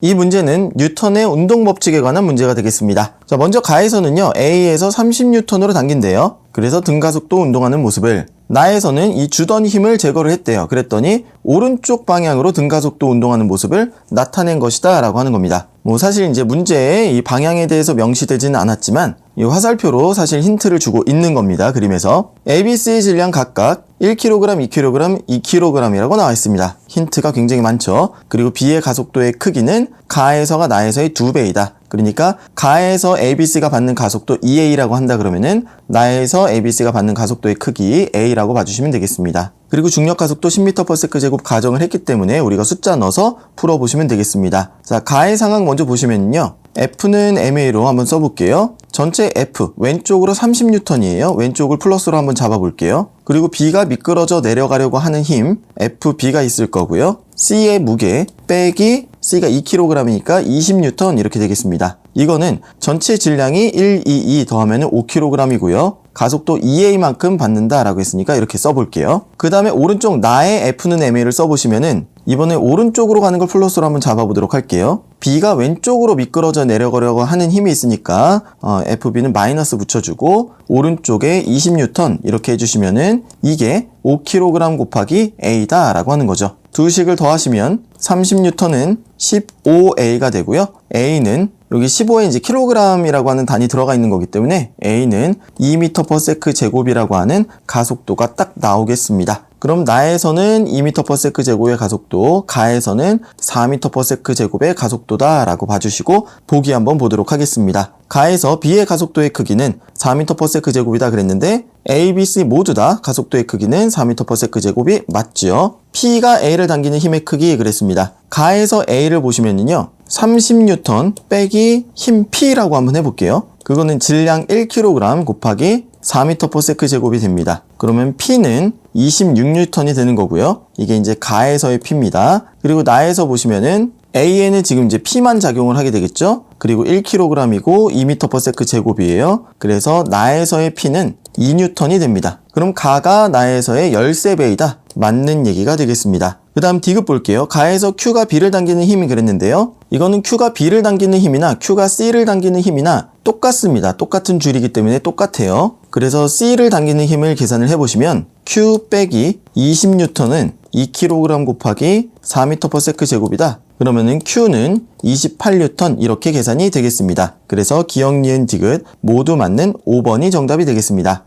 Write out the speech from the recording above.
이 문제는 뉴턴의 운동 법칙에 관한 문제가 되겠습니다. 자, 먼저 가에서는요, A에서 30뉴턴으로 당긴대요. 그래서 등가속도 운동하는 모습을 나에서는 이 주던 힘을 제거를 했대요. 그랬더니 오른쪽 방향으로 등가속도 운동하는 모습을 나타낸 것이다 라고 하는 겁니다. 뭐 사실 이제 문제에 이 방향에 대해서 명시되지는 않았지만 이 화살표로 사실 힌트를 주고 있는 겁니다. 그림에서 ABC의 질량 각각 1kg, 2kg, 2kg이라고 나와 있습니다. 힌트가 굉장히 많죠. 그리고 B의 가속도의 크기는 가에서가 나에서의 두 배이다. 그러니까 가에서 ABC가 받는 가속도 EA라고 한다 그러면은 나에서 ABC가 받는 가속도의 크기 A라고 봐주시면 되겠습니다. 그리고 중력 가속도 10m/s 제곱 가정을 했기 때문에 우리가 숫자 넣어서 풀어보시면 되겠습니다. 자, 가의 상황 먼저 보시면요. F는 MA로 한번 써볼게요. 전체 F 왼쪽으로 30N이에요. 왼쪽을 플러스로 한번 잡아볼게요. 그리고 B가 미끄러져 내려가려고 하는 힘 FB가 있을 거고요. C의 무게 빼기 C가 2kg이니까 20N 이렇게 되겠습니다. 이거는 전체 질량이 1, 2, 2 더하면 5kg이고요. 가속도 EA만큼 받는다라고 했으니까 이렇게 써볼게요. 그 다음에 오른쪽 나의 F는 MA를 써보시면은 이번에 오른쪽으로 가는 걸 플러스로 한번 잡아보도록 할게요. B가 왼쪽으로 미끄러져 내려가려고 하는 힘이 있으니까 어, FB는 마이너스 붙여주고 오른쪽에 20N 이렇게 해주시면은 이게 5kg 곱하기 A다 라고 하는 거죠. 두 식을 더하시면 30N은 15A가 되고요. A는 여기 15에 이제 킬로그램이라고 하는 단위 들어가 있는 거기 때문에 A는 2m/s 제곱이라고 하는 가속도가 딱 나오겠습니다. 그럼 나에서는 2m/s 제곱의 가속도, 가에서는 4m/s 제곱의 가속도다라고 봐주시고 보기 한번 보도록 하겠습니다. 가에서 B의 가속도의 크기는 4m/s 제곱이다 그랬는데 A, B, C 모두 다 가속도의 크기는 4m/s 제곱이 맞죠? P가 A를 당기는 힘의 크기 그랬습니다. 가에서 A를 보시면요. 30N 빼기 힘 P라고 한번 해볼게요. 그거는 질량 1kg 곱하기 4m/s 제곱이 됩니다. 그러면 P는 26N이 되는 거고요. 이게 이제 가에서의 P입니다. 그리고 나에서 보시면은 A에는 지금 이제 P만 작용을 하게 되겠죠? 그리고 1kg이고 2m/s 제곱이에요. 그래서 나에서의 P는 2N이 됩니다. 그럼 가가 나에서의 13배이다. 맞는 얘기가 되겠습니다. 그 다음 D급 볼게요. 가에서 Q가 B를 당기는 힘이 그랬는데요. 이거는 Q가 B를 당기는 힘이나 Q가 C를 당기는 힘이나 똑같습니다. 똑같은 줄이기 때문에 똑같아요. 그래서 C를 당기는 힘을 계산을 해보시면 Q 빼기 20N은 2kg 곱하기 4m/s 제곱이다. 그러면은 Q는 28N 이렇게 계산이 되겠습니다. 그래서 기억, 니은, 디귿 모두 맞는 5번이 정답이 되겠습니다.